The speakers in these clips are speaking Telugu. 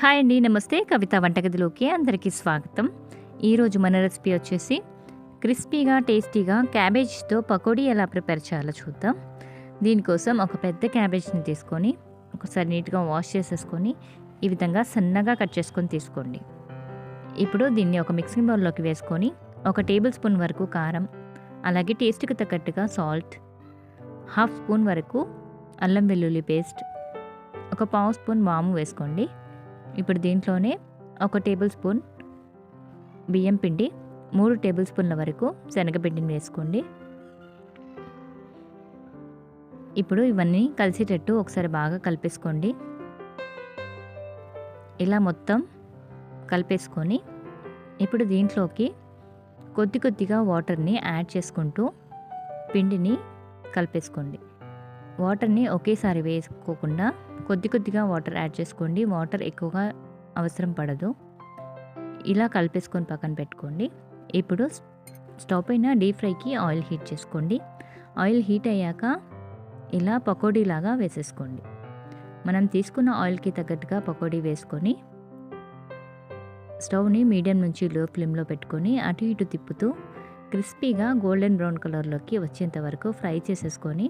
హాయ్ అండి నమస్తే. కవిత వంటగదిలోకి అందరికీ స్వాగతం. ఈరోజు మన రెసిపీ వచ్చేసి క్రిస్పీగా టేస్టీగా క్యాబేజ్తో పకోడీ ఎలా ప్రిపేర్ చేయాలో చూద్దాం. దీనికోసం ఒక పెద్ద క్యాబేజ్ని తీసుకొని ఒకసారి నీట్గా వాష్ చేసేసుకొని ఈ విధంగా సన్నగా కట్ చేసుకొని తీసుకోండి. ఇప్పుడు దీన్ని ఒక మిక్సింగ్ బౌల్లోకి వేసుకొని ఒక టేబుల్ స్పూన్ వరకు కారం అలాగే టేస్ట్కి తగ్గట్టుగా సాల్ట్ హాఫ్ స్పూన్ వరకు అల్లం వెల్లుల్లి పేస్ట్ ఒక పావు స్పూన్ వాము వేసుకోండి. ఇప్పుడు దీంట్లోనే ఒక టేబుల్ స్పూన్ బియ్యం పిండి మూడు టేబుల్ స్పూన్ల వరకు శనగపిండిని వేసుకోండి. ఇప్పుడు ఇవన్నీ కలిసేటట్టు ఒకసారి బాగా కలిపేసుకోండి. ఇలా మొత్తం కలిపేసుకొని ఇప్పుడు దీంట్లోకి కొద్ది కొద్దిగా వాటర్ని యాడ్ చేసుకుంటూ పిండిని కలిపేసుకోండి. వాటర్ని ఒకేసారి వేసుకోకుండా కొద్ది కొద్దిగా వాటర్ యాడ్ చేసుకోండి. వాటర్ ఎక్కువగా అవసరం పడదు. ఇలా కలిపేసుకొని పక్కన పెట్టుకోండి. ఇప్పుడు స్టవ్ పైన డీప్ ఫ్రైకి ఆయిల్ హీట్ చేసుకోండి. ఆయిల్ హీట్ అయ్యాక ఇలా పకోడీలాగా వేసేసుకోండి. మనం తీసుకున్న ఆయిల్కి తగ్గట్టుగా పకోడీ వేసుకొని స్టవ్ని మీడియం నుంచి లో ఫ్లేమ్లో పెట్టుకొని అటు ఇటు తిప్పుతూ క్రిస్పీగా గోల్డెన్ బ్రౌన్ కలర్లోకి వచ్చేంత వరకు ఫ్రై చేసేసుకొని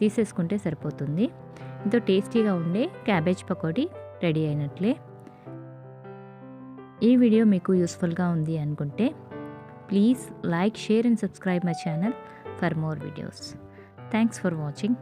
తీసేసుకుంటే సరిపోతుంది. ఎంతో టేస్టీగా ఉండే క్యాబేజ్ పకోడీ రెడీ అయినట్లే. ఈ వీడియో మీకు యూస్ఫుల్గా ఉంది అనుకుంటే please like share and subscribe my channel for more videos. Thanks for watching.